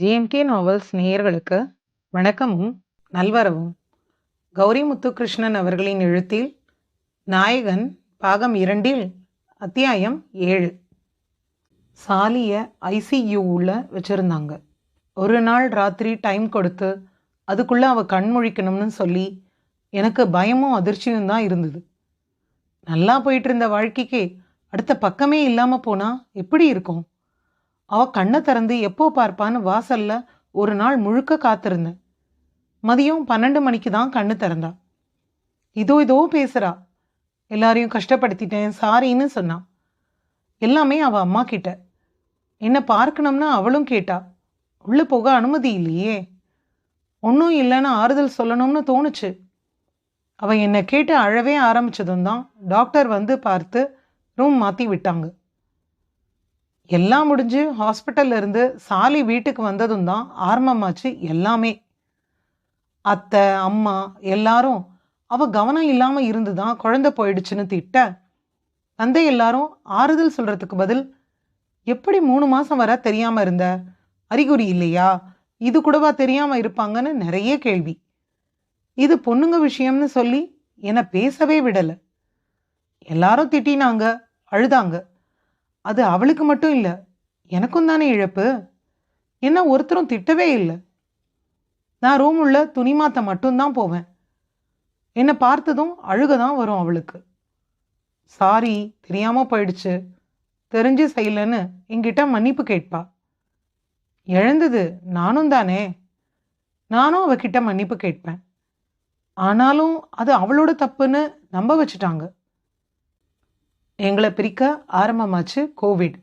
GMK novels நேயர்களுக்கு வணக்கமும் நல்வரவும். கௌரி முத்துகிருஷ்ணன் அவர்களின் எழுத்தில் நாயகன் பாகம் இரண்டில் அத்தியாயம் ஏழு. சாலியை ஐசியூவில் வச்சுருந்தாங்க. ஒரு நாள் ராத்திரி டைம் கொடுத்து அதுக்குள்ளே அவள் கண் முழிக்கணும்னு சொல்லி எனக்கு பயமும் அதிர்ச்சியும் தான் இருந்தது. நல்லா போயிட்டு இருந்த வாழ்க்கைக்கே அடுத்த பக்கமே இல்லாமல் போனால் எப்படி இருக்கும்? அவ கண்ணை திறந்து எப்போ பார்ப்பான்னு வாசல்ல ஒரு நாள் முழுக்க காத்திருந்தேன். மதியம் பன்னெண்டு மணிக்கு தான் கண்ணு திறந்தா. இதோ இதோ பேசுறா. எல்லாரையும் கஷ்டப்படுத்திட்டேன் சாரின்னு சொன்னான் எல்லாமே அவ அம்மா கிட்ட. என்ன பார்க்கணும்னா அவளும் கேட்டா. உள்ள போக அனுமதி இல்லையே. ஒன்றும் இல்லைன்னு ஆறுதல் சொல்லணும்னு தோணுச்சு. அவ என்னை கேட்டு அழவே ஆரம்பிச்சதும் தான் டாக்டர் வந்து பார்த்து ரூம் மாற்றி விட்டாங்க. எல்லாம் முடிஞ்சு ஹாஸ்பிட்டல்ல இருந்து சாலி வீட்டுக்கு வந்ததும் தான் ஆரம்பமாச்சு எல்லாமே. அத்தை அம்மா எல்லாரும் அவ கவனம் இல்லாம இருந்து தான் குழந்தை போயிடுச்சுன்னு திட்ட தந்தை எல்லாரும் ஆறுதல் சொல்றதுக்கு பதில் எப்படி மூணு மாசம் வர தெரியாம இருந்த? அறிகுறி இல்லையா? இது கூடவா தெரியாம இருப்பாங்கன்னு நிறைய கேள்வி. இது பொண்ணுங்க விஷயம்னு சொல்லி என்னை பேசவே விடலை. எல்லாரும் திட்டினாங்க அழுதாங்க. அது அவளுக்கு மட்டும் இல்லை எனக்கும் தானே இழப்பு? என்ன ஒருத்தரும் திட்டவே இல்லை. நான் ரூம் உள்ள துணி மாற்ற மட்டும்தான் போவேன். என்னை பார்த்ததும் அழுக தான் வரும் அவளுக்கு. சாரி தெரியாம போயிடுச்சு. தெரிஞ்சு செய்யலன்னு என்கிட்ட மன்னிப்பு கேட்பா. எழுந்தது நானும் தானே. நானும் அவகிட்ட மன்னிப்பு கேட்பேன். ஆனாலும் அது அவளோட தப்புன்னு நம்ப வச்சுட்டாங்க. எங்களை பிரிக்க ஆரம்பமாச்சு கோவிட்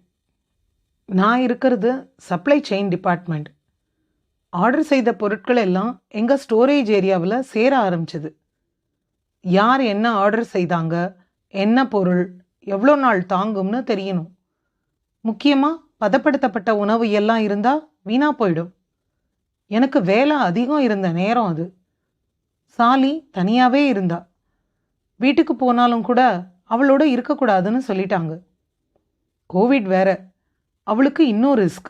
நான் இருக்கிறது சப்ளை செயின் டிபார்ட்மெண்ட் ஆர்டர் செய்த பொருட்கள் எல்லாம் எங்கள் ஸ்டோரேஜ் ஏரியாவில் சேர ஆரம்பிச்சது. யார் என்ன ஆர்டர் செய்தாங்க என்ன பொருள் எவ்வளோ நாள் தாங்கும்னு தெரியணும். முக்கியமாக பதப்படுத்தப்பட்ட உணவு எல்லாம் இருந்தால் வீணாக போயிடும். எனக்கு வேலை அதிகம் இருந்த நேரம் அது. சாலி தனியாகவே இருந்தா. வீட்டுக்கு போனாலும் கூட அவளோட இருக்கக்கூடாதுன்னு சொல்லிட்டாங்க. கோவிட் வேற. அவளுக்கு இன்னும் ரிஸ்க்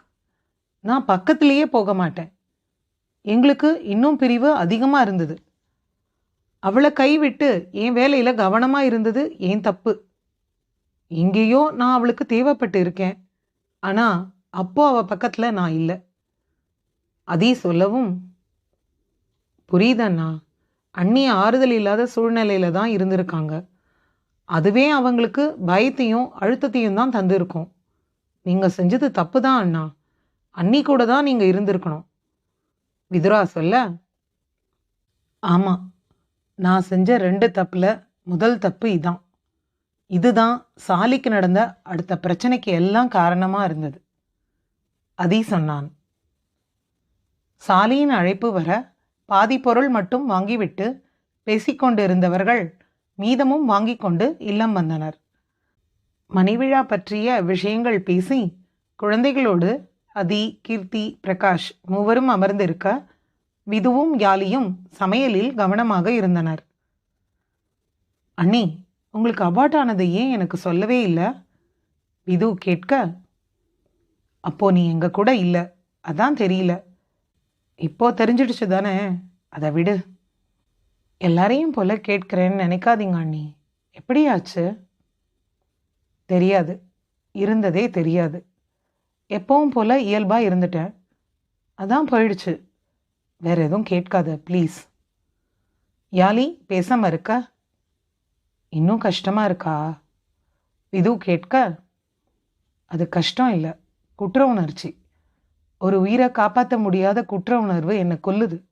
நான் பக்கத்திலேயே போக மாட்டேன். எங்களுக்கு இன்னும் பிரிவு அதிகமாக இருந்தது. அவளை கைவிட்டு என் வேலையில் கவனமாக இருந்தது ஏன் தப்பு. எங்கேயோ நான் அவளுக்கு தேவைப்பட்டு இருக்கேன். ஆனால் அப்போ அவள் பக்கத்தில் நான் இல்லை. அதே சொல்லவும் புரியுதண்ணா? அண்ணி ஆறுதல் இல்லாத சூழ்நிலையில தான் இருந்திருக்காங்க. அதுவே அவங்களுக்கு பயத்தையும் அழுத்தத்தையும் தான் தந்திருக்கும். நீங்கள் செஞ்சது தப்பு தான் அண்ணா அன்னி கூட தான் நீங்கள் இருந்திருக்கணும். விதுரா சொல்ல ஆமாம் நான் செஞ்ச ரெண்டு தப்பில் முதல் தப்பு இதான். இதுதான் சாலிக்கு நடந்த அடுத்த பிரச்சனைக்கு எல்லாம் காரணமாக இருந்தது. அதி சொன்னான். சாலியின் அழைப்பு வர பாதி பொருள் மட்டும் வாங்கிவிட்டு பேசிக்கொண்டிருந்தவர்கள் மீதமும் வாங்கி கொண்டு இல்லம் வந்தனர். மணிவிழா பற்றிய விஷயங்கள் பேசி குழந்தைகளோடு அதி கீர்த்தி பிரகாஷ் மூவரும் அமர்ந்திருக்க விதுவும் யாலியும் சமையலில் கவனமாக இருந்தனர். அண்ணி உங்களுக்கு அபார்ட் ஆனது ஏன் எனக்கு சொல்லவே இல்லை? விது கேட்க அப்போ நீ எங்க கூட இல்லை அதான் தெரியல. இப்போ தெரிஞ்சிடுச்சு தானே அதை விடு. எல்லாரையும் போல கேட்கிறேன்னு நினைக்காதீங்க அண்ணி. எப்படியாச்சு? தெரியாது. இருந்ததே தெரியாது. எப்பவும் போல இயல்பாக இருந்துட்டேன். அதான் போயிடுச்சு. வேற எதுவும் கேட்காத ப்ளீஸ். யாலி பேசாம இருக்க. இன்னும் கஷ்டமா இருக்கா? இது கேட்க அது கஷ்டம் இல்லை. குற்ற உணர்ச்சி. ஒரு உயிரை காப்பாற்ற முடியாத குற்ற உணர்வு என்னை கொல்லுது.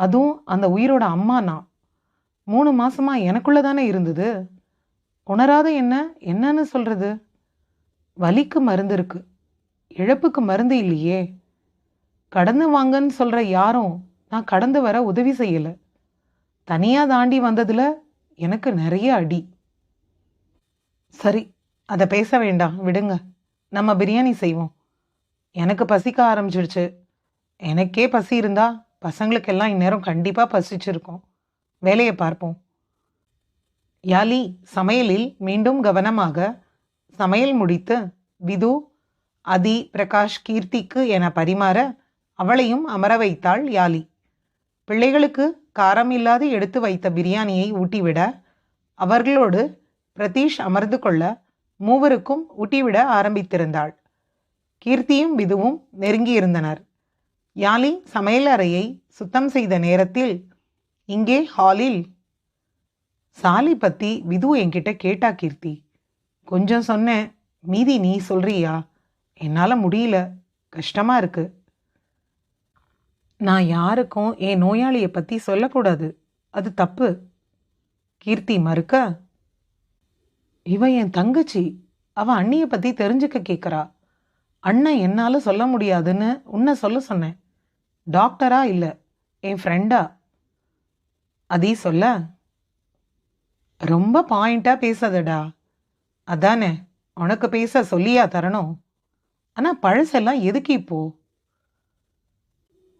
அதுவும் அந்த உயிரோட அம்மா நான் மூணு மாசமா எனக்குள்ள தானே இருந்தது. உணராத என்ன? என்னன்னு சொல்றது? வலிக்கு மருந்து இருக்கு. இழப்புக்கு மருந்து இல்லையே. கடந்து வாங்கன்னு சொல்ற யாரும் நான் கடந்து வர உதவி செய்யல. தனியா தாண்டி வந்ததுல எனக்கு நிறைய அடி. சரி அதை பேச வேண்டாம். விடுங்க. நம்ம பிரியாணி செய்வோம். எனக்கு பசிக்க ஆரம்பிச்சிடுச்சு. எனக்கே பசி இருந்தா பசங்களுக்கெல்லாம் இந்நேரம் கண்டிப்பாக பசிச்சிருக்கும். வேலையை பார்ப்போம். யாலி சமையலில் மீண்டும் கவனமாக சமையல் முடித்து விது அதி பிரகாஷ் கீர்த்திக்கு என பரிமாற அவளையும் அமர வைத்தாள் யாலி. பிள்ளைகளுக்கு காரம் இல்லாது எடுத்து வைத்த பிரியாணியை ஊட்டிவிட அவர்களோடு பிரதீஷ் அமர்ந்து கொள்ள மூவருக்கும் ஊட்டிவிட ஆரம்பித்திருந்தாள். கீர்த்தியும் விதுவும் நெருங்கியிருந்தனர். யாலி சமையலறையை சுத்தம் செய்த நேரத்தில் இங்கே ஹாலில் சாலி பத்தி விது என்கிட்ட கேட்டா கீர்த்தி. கொஞ்சம் சொன்னேன் மீதி நீ சொல்றியா? என்னால் முடியல. கஷ்டமா இருக்கு. நான் யாருக்கும் என் நோயாளியை பற்றி சொல்லக்கூடாது. அது தப்பு. கீர்த்தி மறுக்க இவ என் தங்கச்சி. அவ அண்ணியை பற்றி தெரிஞ்சுக்க கேட்குறா அண்ணன் என்னால் சொல்ல முடியாதுன்னு உன்னை சொல்ல சொன்னேன். டாக்டரா இல்லை? என் ஃப்ரெண்டா அதே சொல்ல. ரொம்ப பாயிண்ட்டாக பேசாதடா. அதானே? உனக்கு பேச சொல்லியா தரணும். ஆனால் பழசெல்லாம் எதுக்கு இப்போ?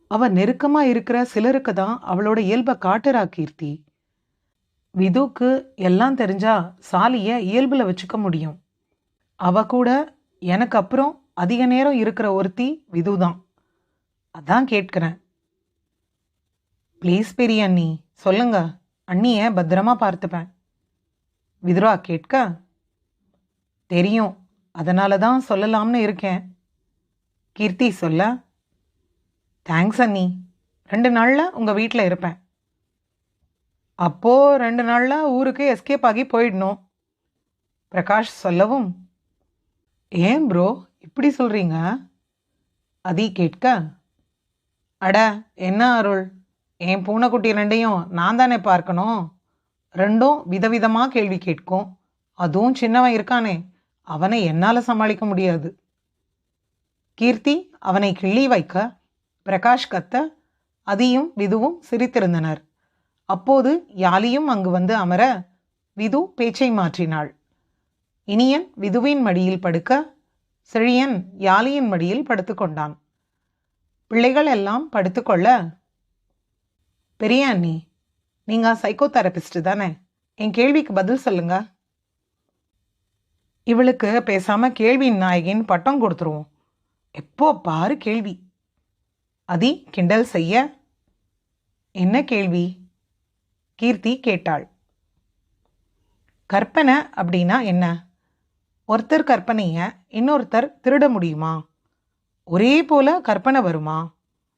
அவ நெருக்கமாக இருக்கிற சிலருக்கு தான் அவளோட இயல்பை காட்டுறா கீர்த்தி. விதுக்கு எல்லாம் தெரிஞ்சா சாலியை இயல்பில் வச்சுக்க முடியும். அவ கூட எனக்கு அப்புறம் அதிக நேரம் இருக்கிற ஒருத்தி விது தான் அதான் கேட்கிறேன். ப்ளீஸ் பெரிய அண்ணி சொல்லுங்க. அண்ணிய பத்திரமா பார்த்துப்பேன். விதுரா கேட்க? தெரியும். அதனால தான் சொல்லலாம்னு இருக்கேன். கீர்த்தி சொல்ல? தேங்க்ஸ் அண்ணி. ரெண்டு நாளில் உங்கள் வீட்டில் இருப்பேன். அப்போது ரெண்டு நாளில் ஊருக்கு எஸ்கேப் ஆகி போயிடணும். பிரகாஷ் சொல்லவும்? ஏன் ப்ரோ இப்படி சொல்கிறீங்க அதி கேட்க? அட என்ன அருள்? என் பூனைக்குட்டி ரெண்டையும் நான் தானே பார்க்கணும்? ரெண்டும் விதவிதமாக கேள்வி கேட்கும். அதுவும் சின்னவன் இருக்கானே அவனை என்னால் சமாளிக்க முடியாது. கீர்த்தி அவனை கிள்ளி வைக்க பிரகாஷ் கத்த அதியும் விதுவும் சிரித்திருந்தனர். அப்போது யாலியும் அங்கு வந்து அமர விது பேச்சை மாற்றினாள். இனியன் விதுவின் மடியில் படுக்க செழியன் யாலியின் மடியில் படுத்துக்கொண்டான். பிள்ளைகள் எல்லாம் படுத்துக்கொள்ள. பெரிய அண்ணி நீங்க சைக்கோ தெரபிஸ்ட் தானே? என் கேள்விக்கு பதில் சொல்லுங்க. இவளுக்கு பேசாம கேள்வி நாயகின் பட்டம் கொடுத்துருவோம். எப்போ பாரு கேள்வி. அதி கிண்டல் செய்ய. என்ன கேள்வி? கீர்த்தி கேட்டாள். கற்பனை அப்படின்னா என்ன? ஒருத்தர் கற்பனையை இன்னொருத்தர் திருட முடியுமா? ஒரே போல கற்பனை வருமா?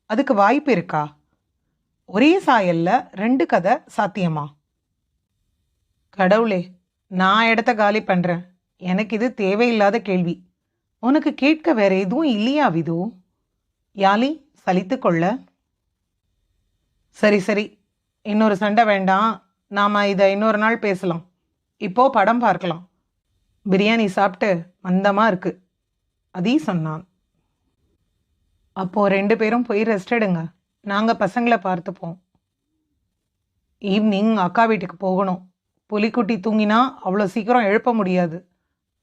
அதுக்கு வாய்ப்பு இருக்கா? ஒரே சாயல்ல ரெண்டு கதை சாத்தியமா? கடவுளே நான் இடத்த காலி பண்றேன். எனக்கு இது தேவையில்லாத கேள்வி. உனக்கு கேட்க வேற எதுவும் இல்லையா விது? யாலி சலித்து கொள்ள. சரி சரி. இன்னொரு சண்டை வேண்டாம். நாம் இதை இன்னொரு நாள் பேசலாம். இப்போ படம் பார்க்கலாம். பிரியாணி சாப்பிட்டு மந்தமாக இருக்கு. அதீ சொன்னான். அப்போ ரெண்டு பேரும் போய் ரெஸ்ட் எடுங்க. நாங்கள் பசங்களை பார்த்துப்போம். ஈவினிங் அக்கா வீட்டுக்கு போகணும். புலிக்குட்டி தூங்கினா அவ்வளோ சீக்கிரம் எழுப்ப முடியாது.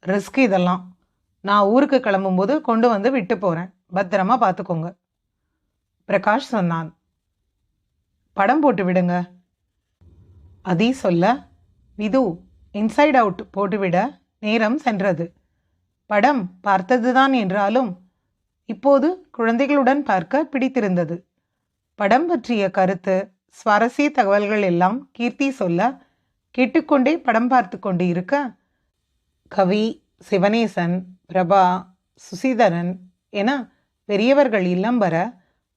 ரிஸ்க் இதெல்லாம். நான் ஊருக்கு கிளம்பும்போது கொண்டு வந்து விட்டு போகிறேன் பத்திரமா பார்த்துக்கோங்க. பிரகாஷ் சொன்னான். படம் போட்டு விடுங்க. அதி சொல்ல விது இன்சைட் அவுட் போட்டுவிட நேரம் சென்றது. படம் பார்த்ததுதான் என்றாலும் இப்போது குழந்தைகளுடன் பார்க்க பிடித்திருந்தது. படம் பற்றிய கருத்து சுவாரஸ்ய தகவல்கள் எல்லாம் கீர்த்தி சொல்ல கேட்டுக்கொண்டே படம் பார்த்து கொண்டு இருக்க கவி சிவனேசன் பிரபா சுசீதரன் என பெரியவர்கள் இல்லம் வர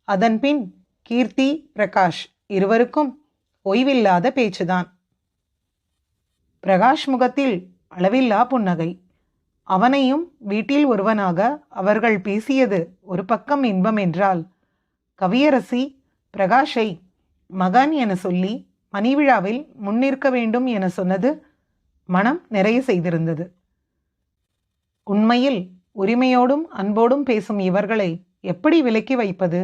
அதன்பின் கீர்த்தி பிரகாஷ் இருவருக்கும் ஓய்வில்லாத பேச்சுதான். பிரகாஷ் முகத்தில் அளவில்லா புன்னகை. அவனையும் வீட்டில் ஒருவனாக அவர்கள் பேசியது ஒரு பக்கம் இன்பம் என்றால் கவியரசி பிரகாஷை மகன் என சொல்லி மணிவிழாவில் முன்னிற்க வேண்டும் என சொன்னது மனம் நிறைய செய்திருந்தது. உண்மையில் உரிமையோடும் அன்போடும் பேசும் இவர்களை எப்படி விலக்கி வைப்பது?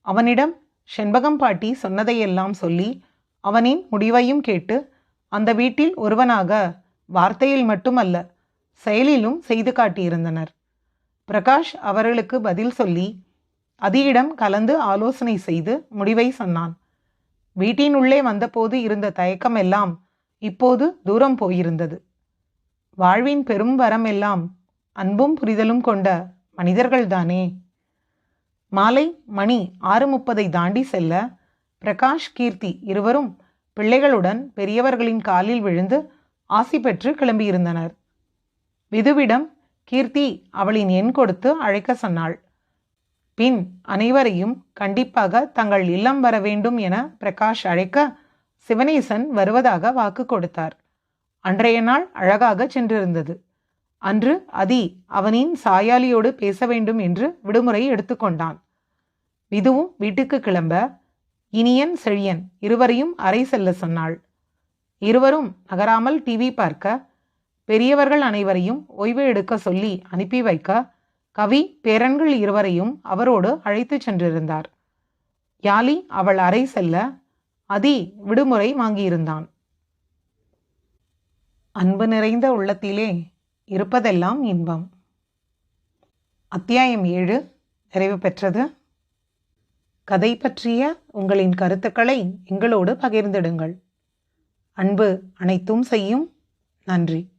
அவனிடம் செண்பகம் பாட்டி சொன்னதையெல்லாம் சொல்லி அவனின் முடிவையும் கேட்டு அந்த வீட்டில் ஒருவனாக வார்த்தையில் மட்டுமல்ல செயலிலும் செய்து காட்டியிருந்தனர். பிரகாஷ் அவர்களுக்கு பதில் சொல்லி அதியிடம் கலந்து ஆலோசனை செய்து முடிவை சொன்னான். வீட்டின் உள்ளே வந்தபோது இருந்த தயக்கம் எல்லாம் இப்போது தூரம் போயிருந்தது. வாழ்வின் பெரும் வரம் எல்லாம் அன்பும் புரிதலும் கொண்ட மனிதர்கள்தானே? மாலை மணி ஆறு முப்பதை தாண்டி செல்ல பிரகாஷ் கீர்த்தி இருவரும் பிள்ளைகளுடன் பெரியவர்களின் காலில் விழுந்து ஆசி பெற்று கிளம்பியிருந்தனர். விதுவிடம் கீர்த்தி அவளின் எண் கொடுத்து அழைக்க சொன்னாள். பின் அனைவரையும் கண்டிப்பாக தங்கள் இல்லம் வர வேண்டும் என பிரகாஷ் அழைக்க சிவனேசன் வருவதாக வாக்கு கொடுத்தார். அன்றைய நாள் அழகாக சென்றிருந்தது. அன்று அதி அவனின் சாயாலியோடு பேச வேண்டும் என்று விடுமுறை எடுத்துக்கொண்டான் விதுவும் வீட்டுக்கு கிளம்ப இனியன் செழியன் இருவரையும் அறை செல்ல சொன்னாள். இருவரும் நகராமல் டிவி பார்க்க பெரியவர்கள் அனைவரையும் ஓய்வு எடுக்க சொல்லி அனுப்பி வைக்க கவி பேரன்கள் இருவரையும் அவரோடு அழைத்துச் சென்றிருந்தார். யாலி அவள் அறை செல்ல அதி விடுமுறை வாங்கியிருந்தான். அன்பு நிறைந்த உள்ளத்திலே இருப்பதெல்லாம் இன்பம். அத்தியாயம் ஏழு. நிறைவு பெற்றது. கதை பற்றிய உங்களின் கருத்துக்களை எங்களோடு பகிர்ந்திடுங்கள். அன்பு அனைத்தும் செய்யும். நன்றி.